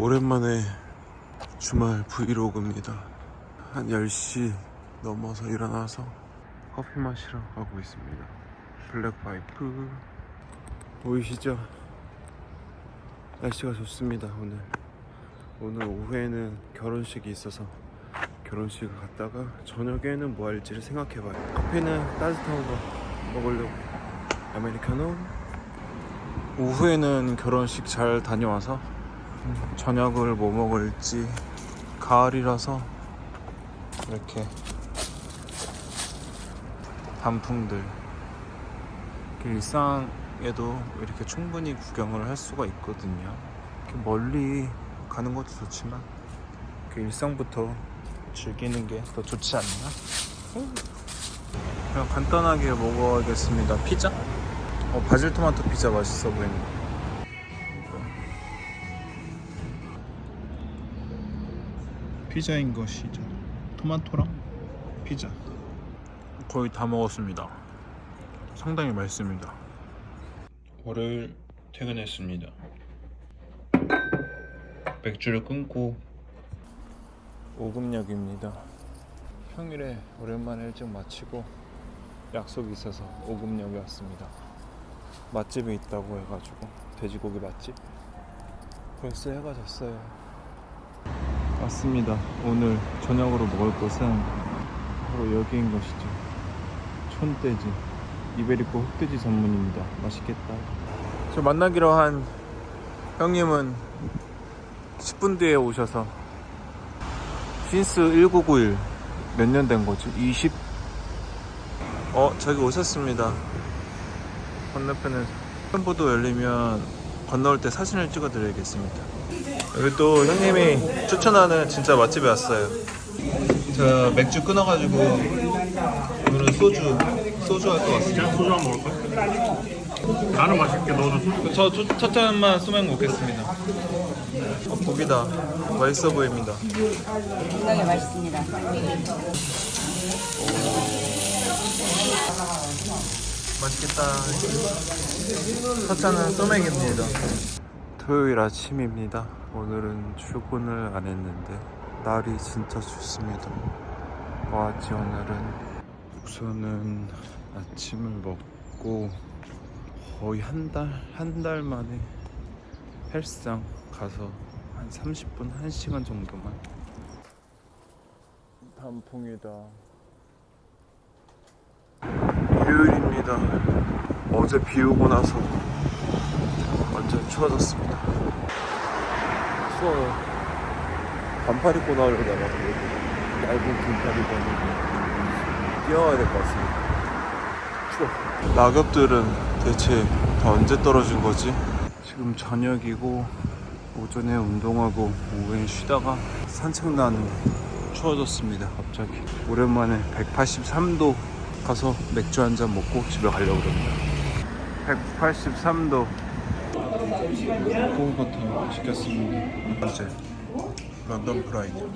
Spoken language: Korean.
오랜만에 주말 브이로그입니다. 한 10시 넘어서 일어나서 커피 마시러 가고 있습니다. 블랙파이프 보이시죠? 날씨가 좋습니다 오늘. 오늘 오후에는 결혼식이 있어서 결혼식을 갔다가 저녁에는 뭐 할지를 생각해봐요. 커피는 따뜻한 거 먹으려고 아메리카노. 오후에는 결혼식 잘 다녀와서 음, 저녁을 뭐 먹을지 가을이라서 이렇게 단풍들 일상에도 이렇게 충분히 구경을 할 수가 있거든요. 이렇게 멀리 가는 것도 좋지만 그 일상부터 즐기는 게 더 좋지 않나? 그냥 간단하게 먹어야겠습니다. 피자? 어, 바질 토마토 피자 맛있어 보이네. 피자인 것이죠. 토마토랑 피자. 거의 다 먹었습니다. 상당히 맛있습니다. 월요일 퇴근했습니다. 맥주를 끊고 오금역입니다. 평일에 오랜만에 일찍 마치고 약속이 있어서 오금역에 왔습니다. 맛집이 있다고 해가지고 돼지고기 맛집. 벌써 해가 졌어요. 왔습니다. 오늘 저녁으로 먹을 곳은 바로 여기인 것이죠. 촌돼지. 이베리코 흑돼지 전문입니다. 맛있겠다. 저 만나기로 한 형님은 10분 뒤에 오셔서 핀스 1991 몇 년 된 거지? 20? 어 저기 오셨습니다 건너편에 펜보도 열리면 건너올 때 사진을 찍어 드려야겠습니다 여기 또 형님이 추천하는 진짜 맛집에 왔어요 저 맥주 끊어가지고 오늘은 소주 소주 할 것 같습니다 소주 한 먹을 거야? 나는 맛있게 너도 소주 저첫 잔만 소맥 먹겠습니다 어, 고기다 맛있어 보입니다 굉장히 맛있습니다. 맛있겠다. 첫 잔은 소맥입니다. 토요일 아침입니다. 오늘은 출근을 안 했는데 날이 진짜 좋습니다. 와지 오늘은 우선은 아침을 먹고 거의 한 달, 한 달 만에 헬스장 가서 한 30분, 1시간 정도만 단풍이다. 일요일입니다. 어제 비 오고 나서 완전 추워졌습니다. 추워요. 반팔 입고 나오려다가 얇은 긴팔 입었는데 뛰어와야 될 것 같습니다. 추워. 낙엽들은 대체 다 언제 떨어진 거지? 지금 저녁이고 오전에 운동하고 오후엔 쉬다가 산책 나는데 추워졌습니다 갑자기 오랜만에 183도 가서 맥주 한 잔 먹고 집에 가려고 그럽니다 183도 고우버터 시켰습니다. 이제 런던 프라이드